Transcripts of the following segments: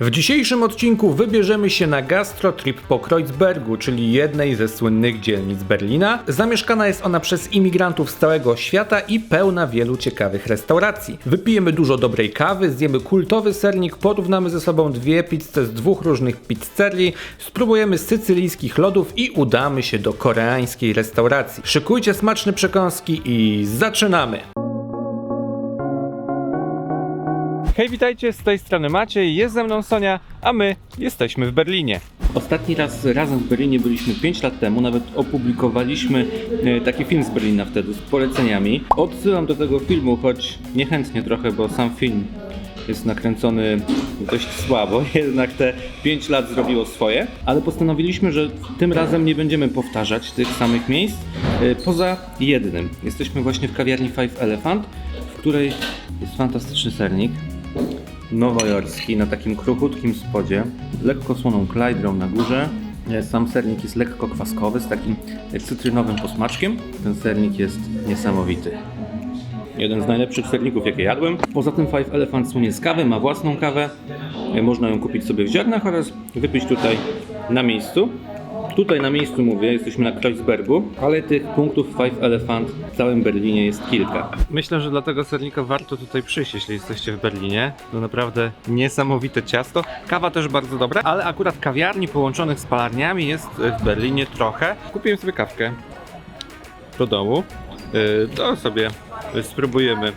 W dzisiejszym odcinku wybierzemy się na gastrotrip po Kreuzbergu, czyli jednej ze słynnych dzielnic Berlina. Zamieszkana jest ona przez imigrantów z całego świata i pełna wielu ciekawych restauracji. Wypijemy dużo dobrej kawy, zjemy kultowy sernik, porównamy ze sobą dwie pizze z dwóch różnych pizzerii, spróbujemy sycylijskich lodów i udamy się do koreańskiej restauracji. Szykujcie smaczne przekąski i zaczynamy! Hej, witajcie, z tej strony Maciej, jest ze mną Sonia, a my jesteśmy w Berlinie. Ostatni raz razem w Berlinie byliśmy 5 lat temu, nawet opublikowaliśmy e, taki film z Berlina wtedy z poleceniami. Odsyłam do tego filmu, choć niechętnie trochę, bo sam film jest nakręcony dość słabo, jednak te 5 lat zrobiło swoje, ale postanowiliśmy, że tym razem nie będziemy powtarzać tych samych miejsc, e, poza jednym. Jesteśmy właśnie w kawiarni Five Elephant, w której jest fantastyczny sernik, nowojorski na takim kruchutkim spodzie, lekko słoną klajdrą na górze. Sam sernik jest lekko kwaskowy z takim cytrynowym posmaczkiem. Ten sernik jest niesamowity. Jeden z najlepszych serników, jakie jadłem. Poza tym Five Elephant słynie z kawy, ma własną kawę. Można ją kupić sobie w ziarnach oraz wypić tutaj na miejscu. Tutaj na miejscu mówię, jesteśmy na Kreuzbergu, ale tych punktów Five Elephant w całym Berlinie jest kilka. Myślę, że dla tego sernika warto tutaj przyjść, jeśli jesteście w Berlinie. To naprawdę niesamowite ciasto. Kawa też bardzo dobra, ale akurat kawiarni połączonych z palarniami jest w Berlinie trochę. Kupiłem sobie kawkę do domu. Yy, To sobie spróbujemy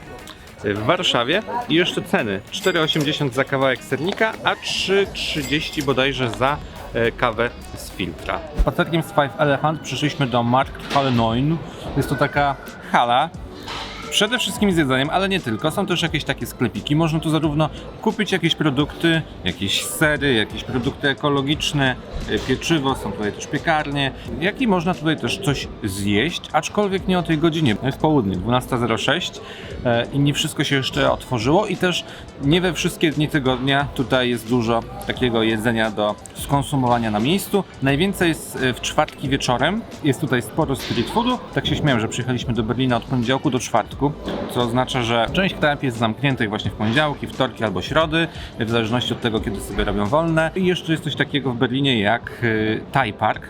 w Warszawie i jeszcze ceny 4,80 za kawałek sernika, a 3,30 bodajże za e, kawę z filtra. Spacerkiem z Five Elephant przyszliśmy do Markthalle 9. Jest to taka hala, Przede wszystkim z jedzeniem, ale nie tylko. Są też jakieś takie sklepiki. Można tu zarówno kupić jakieś produkty, jakieś sery, jakieś produkty ekologiczne, e, pieczywo, są tutaj też piekarnie, jak i można tutaj też coś zjeść, aczkolwiek nie o tej godzinie. Jest południe, 12.06 e, i nie wszystko się jeszcze otworzyło i też nie we wszystkie dni tygodnia tutaj jest dużo takiego jedzenia do skonsumowania na miejscu. Najwięcej jest e, w czwartki wieczorem. Jest tutaj sporo street foodu. Tak się śmiałem, że przyjechaliśmy do Berlina od poniedziałku do czwartku, co oznacza, że część knajp jest zamkniętych właśnie w poniedziałki, wtorki albo środy, w zależności od tego, kiedy sobie robią wolne. I jeszcze jest coś takiego w Berlinie jak e, Thai Park.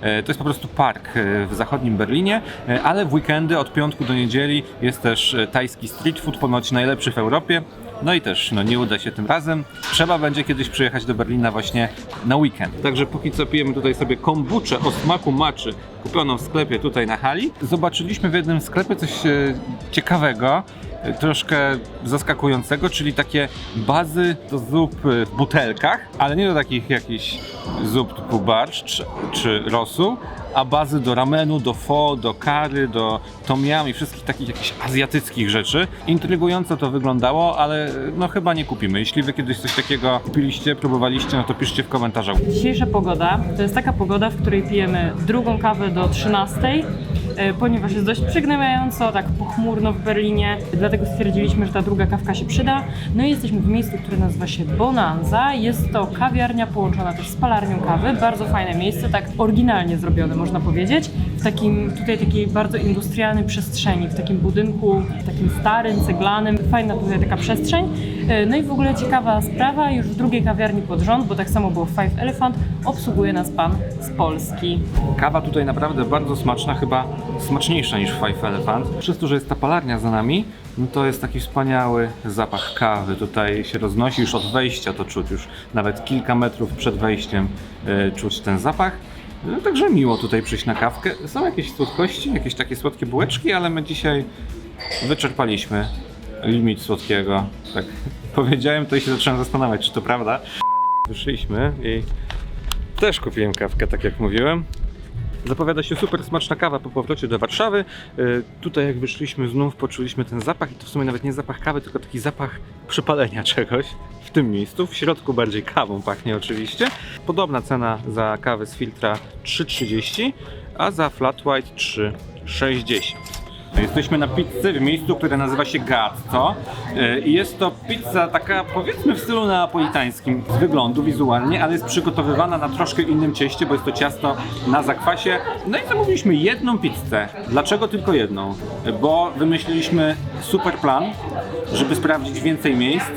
E, To jest po prostu park e, w zachodnim Berlinie, ale w weekendy od piątku do niedzieli jest też tajski street food, ponoć najlepszy w Europie. No i też no, nie uda się tym razem. Trzeba będzie kiedyś przyjechać do Berlina właśnie na weekend. Także póki co pijemy tutaj sobie kombuczę o smaku maczy, kupioną w sklepie tutaj na hali. Zobaczyliśmy w jednym sklepie coś e, ciekawego, e, troszkę zaskakującego, czyli takie bazy do zup e, w butelkach, ale nie do takich jakichś zup typu barszcz czy, rosół, a bazy do ramenu, do pho, do curry, do tom yum i wszystkich takich jakichś azjatyckich rzeczy. Intrygująco to wyglądało, ale no chyba nie kupimy. Jeśli wy kiedyś coś takiego kupiliście, próbowaliście, no to piszcie w komentarzach. Dzisiejsza pogoda to jest taka pogoda, w której pijemy drugą kawę do 13, e, ponieważ jest dość przygnębiająco, tak pochmurno w Berlinie, dlatego stwierdziliśmy, że ta druga kawka się przyda. No i jesteśmy w miejscu, które nazywa się Bonanza. Jest to kawiarnia połączona też z palarnią kawy. Bardzo fajne miejsce, tak oryginalnie zrobione można powiedzieć. W takim tutaj takiej bardzo industrialnej przestrzeni, w takim budynku, takim starym, ceglanym. Fajna tutaj taka przestrzeń. E, No i w ogóle ciekawa sprawa, już w drugiej kawiarni pod rząd, bo tak samo było w Five Elephant, obsługuje nas pan z Polski. Kawa tutaj naprawdę bardzo smaczna, chyba smaczniejsza niż w Five Elephant. Przez to, że jest ta palarnia za nami, no to jest taki wspaniały zapach kawy. Tutaj się roznosi już od wejścia, to czuć już nawet kilka metrów przed wejściem e, czuć ten zapach. No, także miło tutaj przyjść na kawkę. Są jakieś słodkości, jakieś takie słodkie bułeczki, ale my dzisiaj wyczerpaliśmy limit słodkiego. Tak powiedziałem, to i się zacząłem zastanawiać, czy to prawda. Wyszliśmy i też kupiłem kawkę, tak jak mówiłem. Zapowiada się super smaczna kawa po powrocie do Warszawy. Yy, tutaj jak wyszliśmy znów poczuliśmy ten zapach i to w sumie nawet nie zapach kawy, tylko taki zapach przypalenia czegoś w tym miejscu. W środku bardziej kawą pachnie oczywiście. Podobna cena za kawę z filtra 3,30, a za flat white 3,60. Jesteśmy na pizzy w miejscu, które nazywa się Gazzo E, i jest to pizza taka powiedzmy w stylu neapolitańskim z wyglądu wizualnie, ale jest przygotowywana na troszkę innym cieście, bo jest to ciasto na zakwasie. No i zamówiliśmy jedną pizzę. Dlaczego tylko jedną? Bo wymyśliliśmy super plan, żeby sprawdzić więcej miejsc,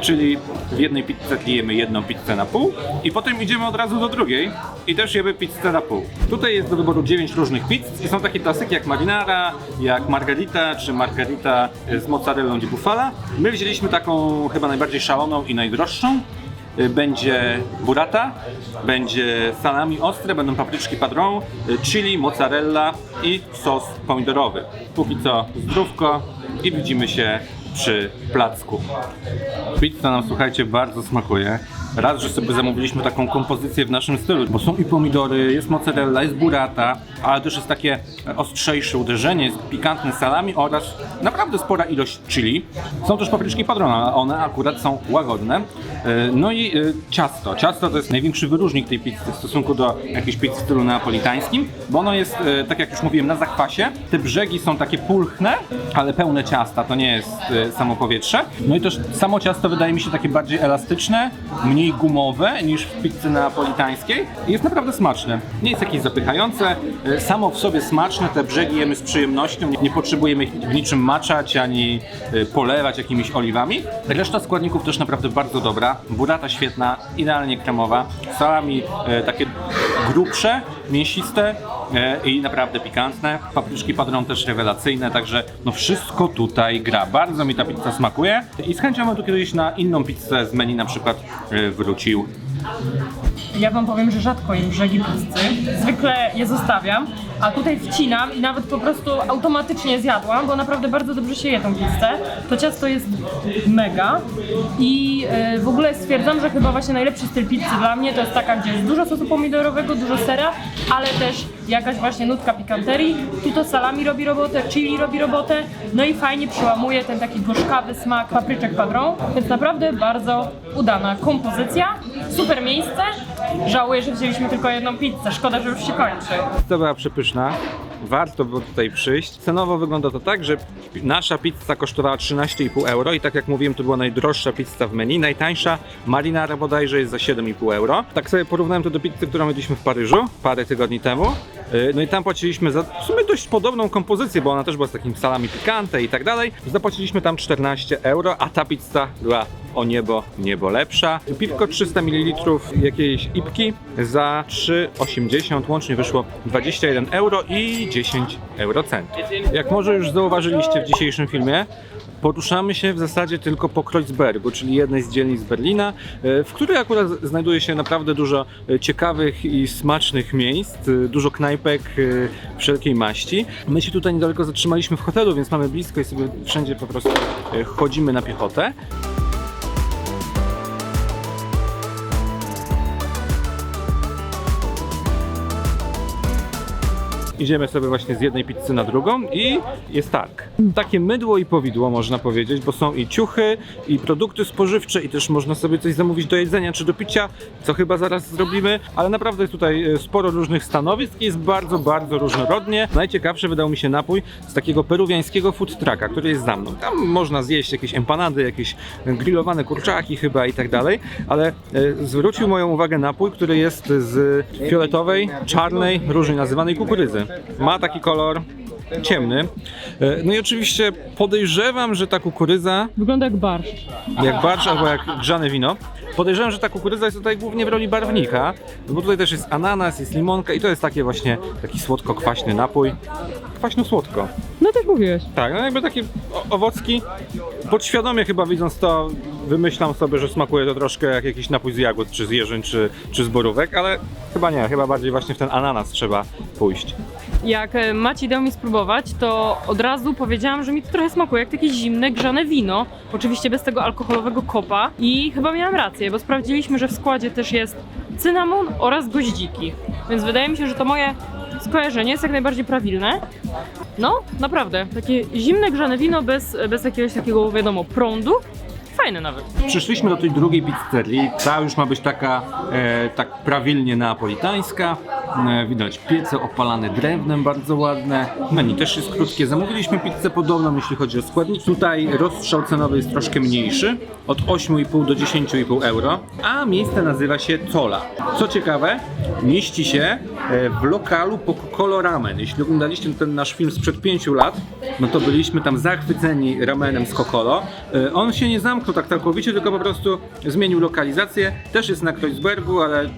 czyli w jednej pizzy jemy jedną pizzę na pół i potem idziemy od razu do drugiej i też jemy pizzę na pół. Tutaj jest do wyboru 9 różnych pizz i są takie klasyki jak marinara, jak margarita czy margarita z mozzarellą di bufala. My wzięliśmy taką chyba najbardziej szaloną i najdroższą. Y, Będzie burrata, będzie salami ostre, będą papryczki padron, y, chili, mozzarella i sos pomidorowy. Póki co zdrówko i widzimy się przy placku. Pizza nam, słuchajcie, bardzo smakuje. Raz, że sobie zamówiliśmy taką kompozycję w naszym stylu, bo są i pomidory, jest mozzarella, jest burrata, ale też jest takie ostrzejsze uderzenie, jest pikantne salami oraz naprawdę spora ilość chili. Są też papryczki padrona, one akurat są łagodne. E, No i e, ciasto. Ciasto to jest największy wyróżnik tej pizzy w stosunku do jakiejś pizzy w stylu neapolitańskim, bo ono jest, e, tak jak już mówiłem, na zakwasie. Te brzegi są takie pulchne, ale pełne ciasta, to nie jest samo powietrze. No i też samo ciasto wydaje mi się takie bardziej elastyczne, mniej gumowe niż w pizzy neapolitańskiej. Jest naprawdę smaczne. Nie jest jakieś zapychające, e, samo w sobie smaczne, te brzegi jemy z przyjemnością, nie, potrzebujemy ich w niczym maczać ani e, polewać jakimiś oliwami. Reszta składników też naprawdę bardzo dobra, burrata świetna, idealnie kremowa, salami e, takie grubsze, mięsiste i naprawdę pikantne, papryczki padrą też rewelacyjne, także no wszystko tutaj gra. Bardzo mi ta pizza smakuje. I z chęcią bym tu kiedyś na inną pizzę z menu na przykład e, wrócił. Ja wam powiem, że rzadko jem brzegi pizzy. Zwykle je zostawiam, a tutaj wcinam i nawet po prostu automatycznie zjadłam, bo naprawdę bardzo dobrze się je tą pizzę. To ciasto jest mega i e, w ogóle stwierdzam, że chyba właśnie najlepszy styl pizzy dla mnie to jest taka, gdzie jest dużo sosu pomidorowego, dużo sera, ale też jakaś właśnie nutka pikanterii. Tu to salami robi robotę, chili robi robotę, no i fajnie przełamuje ten taki gorzkawy smak papryczek padron, więc naprawdę bardzo udana kompozycja, super miejsce. Żałuję, że wzięliśmy tylko jedną pizzę, szkoda, że już się kończy. To była przepyszna. Warto było tutaj przyjść. Cenowo wygląda to tak, że nasza pizza kosztowała 13,5 euro i tak jak mówiłem, to była najdroższa pizza w menu. Najtańsza marinara bodajże jest za 7,5 euro. Tak sobie porównałem to do pizzy, którą jedliśmy w Paryżu parę tygodni temu. Yy, No i tam płaciliśmy za w sumie dość podobną kompozycję, bo ona też była z takimi salami pikante i tak dalej. Zapłaciliśmy tam 14 euro, a ta pizza była o niebo, niebo lepsza. Piwko 300 ml jakiejś ipki za 3,80 łącznie wyszło 21 euro i 10 eurocentów. Jak może już zauważyliście w dzisiejszym filmie, Poruszamy się w zasadzie tylko po Kreuzbergu, czyli jednej z dzielnic Berlina, e, w której akurat znajduje się naprawdę dużo e, ciekawych i smacznych miejsc, e, dużo knajpek wszelkiej maści. My się tutaj niedaleko zatrzymaliśmy w hotelu, więc mamy blisko i sobie wszędzie po prostu chodzimy na piechotę. Idziemy sobie właśnie z jednej pizzy na drugą i jest targ. Takie mydło i powidło można powiedzieć, bo są i ciuchy, i produkty spożywcze, i też można sobie coś zamówić do jedzenia czy do picia, co chyba zaraz zrobimy, ale naprawdę jest tutaj e, sporo różnych stanowisk i jest bardzo, bardzo różnorodnie. Najciekawszy wydał mi się napój z takiego peruwiańskiego food trucka, który jest za mną. Tam można zjeść jakieś empanady, jakieś grillowane kurczaki chyba i tak dalej, ale e, zwrócił moją uwagę napój, który jest z fioletowej, czarnej, różnie nazywanej kukurydzy. Ma taki kolor ciemny. E, No i oczywiście podejrzewam, że ta kukurydza, Wygląda jak barszcz. jak barszcz albo jak grzane wino, podejrzewam, że ta kukurydza jest tutaj głównie w roli barwnika, bo tutaj też jest ananas, jest limonka i to jest takie właśnie taki słodko-kwaśny napój. Kwaśno-słodko. No tak mówiłeś. Tak, no jakby takie o- owocki. Podświadomie chyba widząc to, wymyślam sobie, że smakuje to troszkę jak jakiś napój z jagód, czy z jeżyn, czy, czy z borówek, ale chyba nie, chyba bardziej właśnie w ten ananas trzeba pójść. Jak e, Maciej dał mi spróbować, to od razu powiedziałam, że mi to trochę smakuje jak takie zimne, grzane wino. Oczywiście bez tego alkoholowego kopa. I chyba miałam rację, bo sprawdziliśmy, że w składzie też jest cynamon oraz goździki. Więc wydaje mi się, że to moje skojarzenie jest jak najbardziej prawilne. No, naprawdę. Takie zimne, grzane wino bez, bez jakiegoś takiego, wiadomo, prądu. Fajne nawet. Przyszliśmy do tej drugiej pizzerii. Ta już ma być taka e, tak prawilnie neapolitańska. Widać piece opalane drewnem, bardzo ładne. Menu też jest krótkie. Zamówiliśmy pizzę podobną, jeśli chodzi o składniki. Tutaj rozstrzał cenowy jest troszkę mniejszy, od 8,5 do 10,5 euro, a miejsce nazywa się Cola. Co ciekawe, mieści się e, w lokalu po Colo Ramen. Jeśli oglądaliście ten nasz film sprzed 5 lat, no to byliśmy tam zachwyceni ramenem z Kokolo. E, On się nie zamknął tak całkowicie, tylko po prostu zmienił lokalizację. Też jest na Kreuzbergu, ale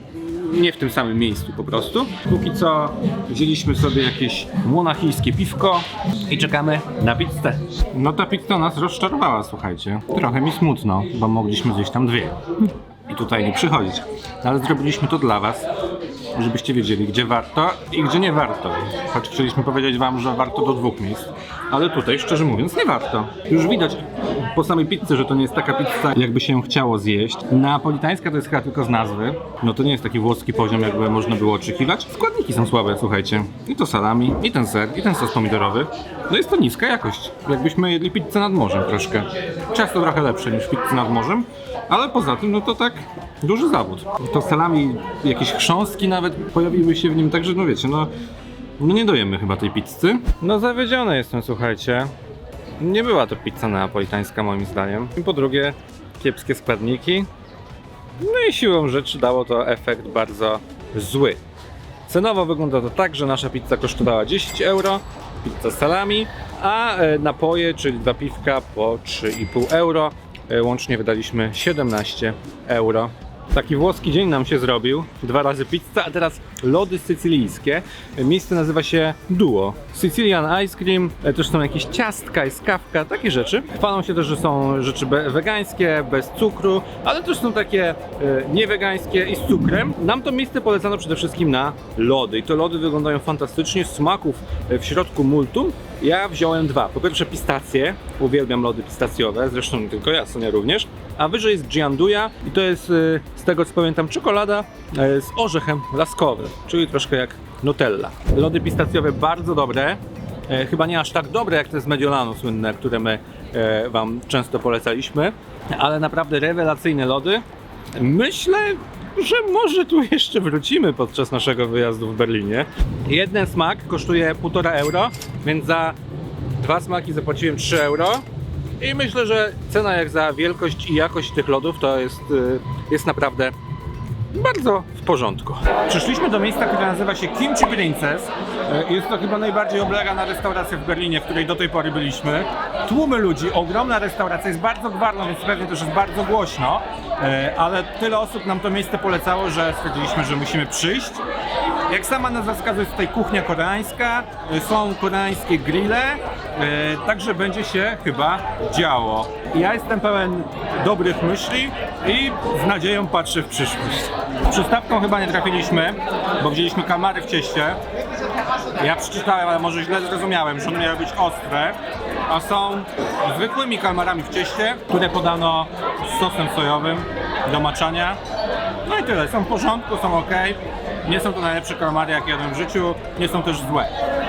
nie w tym samym miejscu po prostu. Póki co wzięliśmy sobie jakieś monachijskie piwko i czekamy na pizzę. No ta pizza nas rozczarowała, słuchajcie. Trochę mi smutno, bo mogliśmy zjeść tam dwie. I tutaj nie przychodzić. Ale zrobiliśmy to dla was, żebyście wiedzieli, gdzie warto i gdzie nie warto. Choć chcieliśmy powiedzieć wam, że warto do dwóch miejsc. Ale tutaj, szczerze mówiąc, nie warto. Już widać po samej pizzy, że to nie jest taka pizza, jakby się chciało zjeść. Neapolitańska to jest chyba tylko z nazwy. No to nie jest taki włoski poziom, jakby można było oczekiwać. Składniki są słabe, słuchajcie. I to salami, i ten ser, i ten sos pomidorowy. No jest to niska jakość. Jakbyśmy jedli pizzę nad morzem troszkę. Ciasto trochę lepsze niż pizza nad morzem, ale poza tym, no to tak duży zawód. To salami, jakieś chrząstki nawet pojawiły się w nim, także no wiecie, no no nie dojemy chyba tej pizzy. No zawiedziony jestem, słuchajcie. Nie była to pizza neapolitańska moim zdaniem. I po drugie, kiepskie składniki. No i siłą rzeczy dało to efekt bardzo zły. Cenowo wygląda to tak, że nasza pizza kosztowała 10 euro, pizza salami, a e, napoje, czyli dwa piwka po 3,5 euro. E, Łącznie wydaliśmy 17 euro. Taki włoski dzień nam się zrobił. Dwa razy pizza, a teraz lody sycylijskie. Miejsce nazywa się Duo. Sicilian Ice Cream, e, też są jakieś ciastka, jest kawka, takie rzeczy. Chwalą się też, że są rzeczy wegańskie, bez cukru, ale też są takie e, niewegańskie i z cukrem. Nam to miejsce polecano przede wszystkim na lody. I to lody wyglądają fantastycznie, smaków e, w środku multum. Ja wziąłem dwa. Po pierwsze pistacje, uwielbiam lody pistacjowe, zresztą nie tylko ja, Sonia również. A wyżej jest Gianduja i to jest, y, z tego co pamiętam, czekolada y, z orzechem laskowym, czyli troszkę jak Nutella. Lody pistacjowe bardzo dobre, e, chyba nie aż tak dobre jak te z Mediolanu słynne, które my e, Wam często polecaliśmy, ale naprawdę rewelacyjne lody. Myślę, że może tu jeszcze wrócimy podczas naszego wyjazdu w Berlinie. Jeden smak kosztuje 1,5 euro, więc za dwa smaki zapłaciłem 3 euro. I myślę, że cena jak za wielkość i jakość tych lodów to jest, y, jest naprawdę bardzo w porządku. Przyszliśmy do miejsca, które nazywa się Kimchi Princess. E, Jest to chyba najbardziej oblegana restauracja w Berlinie, w której do tej pory byliśmy. Tłumy ludzi, ogromna restauracja, jest bardzo gwarna, więc pewnie też jest bardzo głośno, E, ale tyle osób nam to miejsce polecało, że stwierdziliśmy, że musimy przyjść. Jak sama nazwa wskazuje, jest tutaj kuchnia koreańska, e, są koreańskie grille, e, także będzie się chyba działo. Ja jestem pełen dobrych myśli i z nadzieją patrzę w przyszłość. Przystawką chyba nie trafiliśmy, bo wzięliśmy kalmary w cieście. Ja przeczytałem, ale może źle zrozumiałem, że one miały być ostre, a są zwykłymi kalmarami w cieście, które podano z sosem sojowym do maczania. No i tyle, są w porządku, są ok. Nie są to najlepsze kalmary, jakie jadłem w życiu, nie są też złe.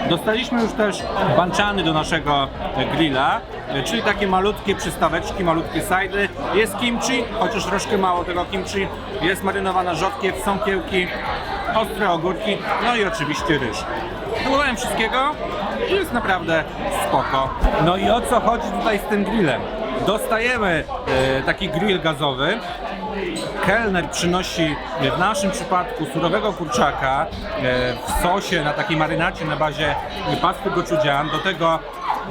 Dostaliśmy już też banczany do naszego grilla, czyli takie malutkie przystaweczki, malutkie sajdy. Jest kimchi, chociaż troszkę mało tego kimchi. Jest marynowana rzodkiew, są kiełki, ostre ogórki, no i oczywiście ryż. Próbowałem wszystkiego i jest naprawdę spoko. No i o co chodzi tutaj z tym grillem? Dostajemy e, taki grill gazowy, kelner przynosi w naszym przypadku surowego kurczaka e, w sosie na takiej marynacie na bazie pasty gochujang, do tego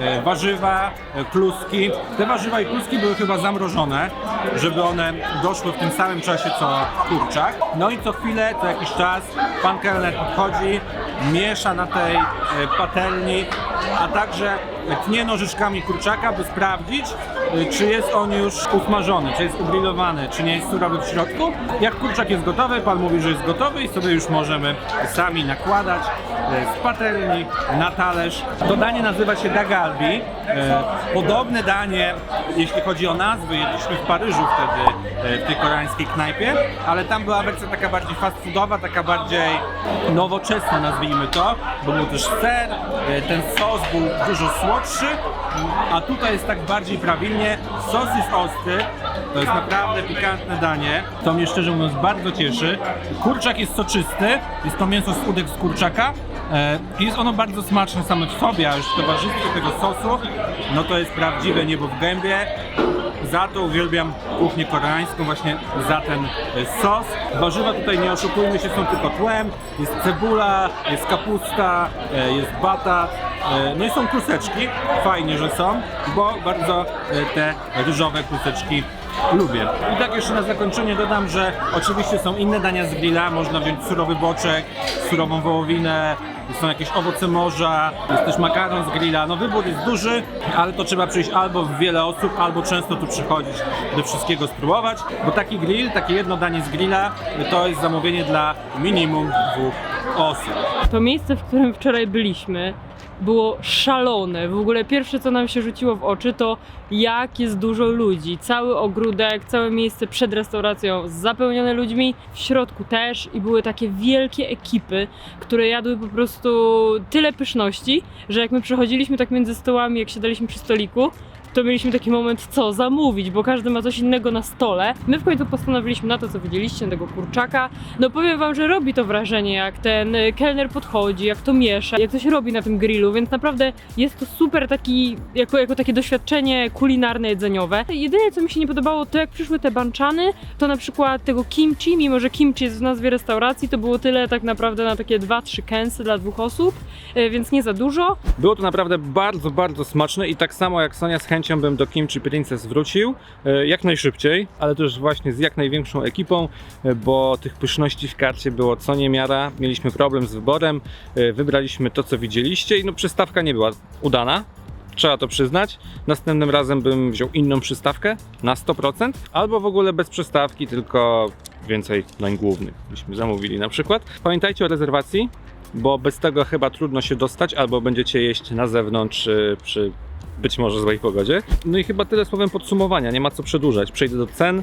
e, warzywa, e, kluski. Te warzywa i kluski były chyba zamrożone, żeby one doszły w tym samym czasie co kurczak. No i co chwilę, co jakiś czas pan kelner podchodzi, miesza na tej e, patelni, a także tnie nożyczkami kurczaka, by sprawdzić, e, czy jest on już usmażony, czy jest ugrillowany, czy nie jest surowy w środku. Jak kurczak jest gotowy, pan mówi, że jest gotowy i sobie już możemy sami nakładać e, z patelni na talerz. To danie nazywa się dagalbi. E, Podobne danie, jeśli chodzi o nazwy, jedliśmy w Paryżu wtedy w tej koreańskiej knajpie, ale tam była wersja taka bardziej fast foodowa, taka bardziej nowoczesna nazwijmy to, bo był też ser, ten sos był dużo słodszy, a tutaj jest tak bardziej prawilny, Berlinie. Sos jest ostry, to jest naprawdę pikantne danie. To mnie szczerze mówiąc bardzo cieszy. Kurczak jest soczysty, jest to mięso z udek z kurczaka. E, Jest ono bardzo smaczne same w sobie, a już w towarzystwie tego sosu, no to jest prawdziwe niebo w gębie. Za to uwielbiam kuchnię koreańską, właśnie za ten e, sos. Warzywa tutaj, nie oszukujmy się, są tylko tłem. Jest cebula, jest kapusta, e, jest batat, e, no i są kluseczki. Fajnie, że są, bo bardzo e, te ryżowe kluseczki lubię. I tak jeszcze na zakończenie dodam, że oczywiście są inne dania z grilla. Można wziąć surowy boczek, surową wołowinę, są jakieś owoce morza, jest też makaron z grilla. No wybór jest duży, ale to trzeba przyjść albo w wiele osób, albo często tu przychodzić, by wszystkiego spróbować, bo taki grill, takie jedno danie z grilla, to jest zamówienie dla minimum dwóch osób. To miejsce, w którym wczoraj byliśmy, było szalone. W ogóle pierwsze, co nam się rzuciło w oczy, to jak jest dużo ludzi. Cały ogródek, całe miejsce przed restauracją zapełnione ludźmi, w środku też i były takie wielkie ekipy, które jadły po prostu tyle pyszności, że jak my przechodziliśmy tak między stołami, jak siadaliśmy przy stoliku, to mieliśmy taki moment, co zamówić, bo każdy ma coś innego na stole. My w końcu postanowiliśmy na to, co widzieliście, tego kurczaka. No powiem wam, że robi to wrażenie, jak ten y, kelner podchodzi, jak to miesza, jak to się robi na tym grillu, więc naprawdę jest to super taki, jako, jako takie doświadczenie kulinarne, jedzeniowe. Jedyne, co mi się nie podobało, to jak przyszły te banczany, to na przykład tego kimchi, mimo że kimchi jest w nazwie restauracji, to było tyle tak naprawdę na takie 2-3 kęsy dla dwóch osób, y, więc nie za dużo. Było to naprawdę bardzo, bardzo smaczne i tak samo jak Sonia z chęcią bym do Kimchi Princess wrócił, e, jak najszybciej, ale też właśnie z jak największą ekipą, e, bo tych pyszności w karcie było co niemiara. Mieliśmy problem z wyborem, e, wybraliśmy to, co widzieliście i no przystawka nie była udana. Trzeba to przyznać. Następnym razem bym wziął inną przystawkę na 100%, albo w ogóle bez przystawki, tylko więcej dań głównych byśmy zamówili na przykład. Pamiętajcie o rezerwacji, bo bez tego chyba trudno się dostać, albo będziecie jeść na zewnątrz przy być może złej pogodzie. No i chyba tyle słowem podsumowania, nie ma co przedłużać. Przejdę do cen.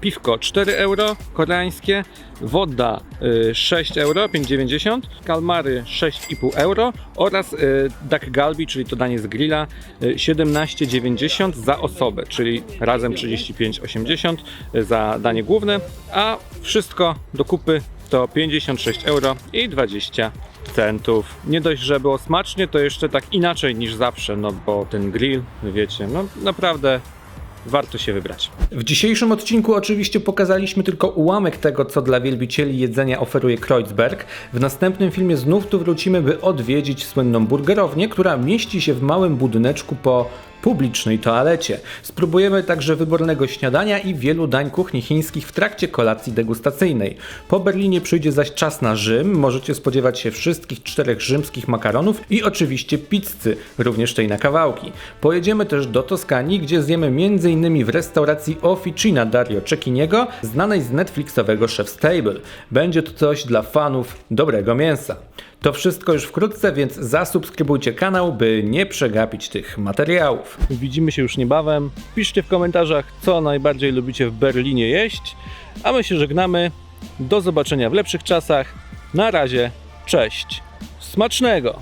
Piwko 4 euro koreańskie, woda y, 6 euro 5,90, kalmary 6,5 euro oraz y, duck galbi, czyli to danie z grilla y, 17,90 za osobę, czyli razem 35,80 za danie główne, a wszystko do kupy to 56 euro i 20 centów. Nie dość, że było smacznie, to jeszcze tak inaczej niż zawsze, no bo ten grill, wiecie, no naprawdę warto się wybrać. W dzisiejszym odcinku oczywiście pokazaliśmy tylko ułamek tego, co dla wielbicieli jedzenia oferuje Kreuzberg. W następnym filmie znów tu wrócimy, by odwiedzić słynną burgerownię, która mieści się w małym budyneczku po publicznej toalecie. Spróbujemy także wybornego śniadania i wielu dań kuchni chińskich w trakcie kolacji degustacyjnej. Po Berlinie przyjdzie zaś czas na Rzym, możecie spodziewać się wszystkich czterech rzymskich makaronów i oczywiście pizzy, również tej na kawałki. Pojedziemy też do Toskanii, gdzie zjemy m.in. w restauracji Officina Dario Cecchiniego, znanej z Netflixowego Chef's Table. Będzie to coś dla fanów dobrego mięsa. To wszystko już wkrótce, więc zasubskrybujcie kanał, by nie przegapić tych materiałów. Widzimy się już niebawem. Piszcie w komentarzach, co najbardziej lubicie w Berlinie jeść, a my się żegnamy. Do zobaczenia w lepszych czasach. Na razie, cześć. Smacznego!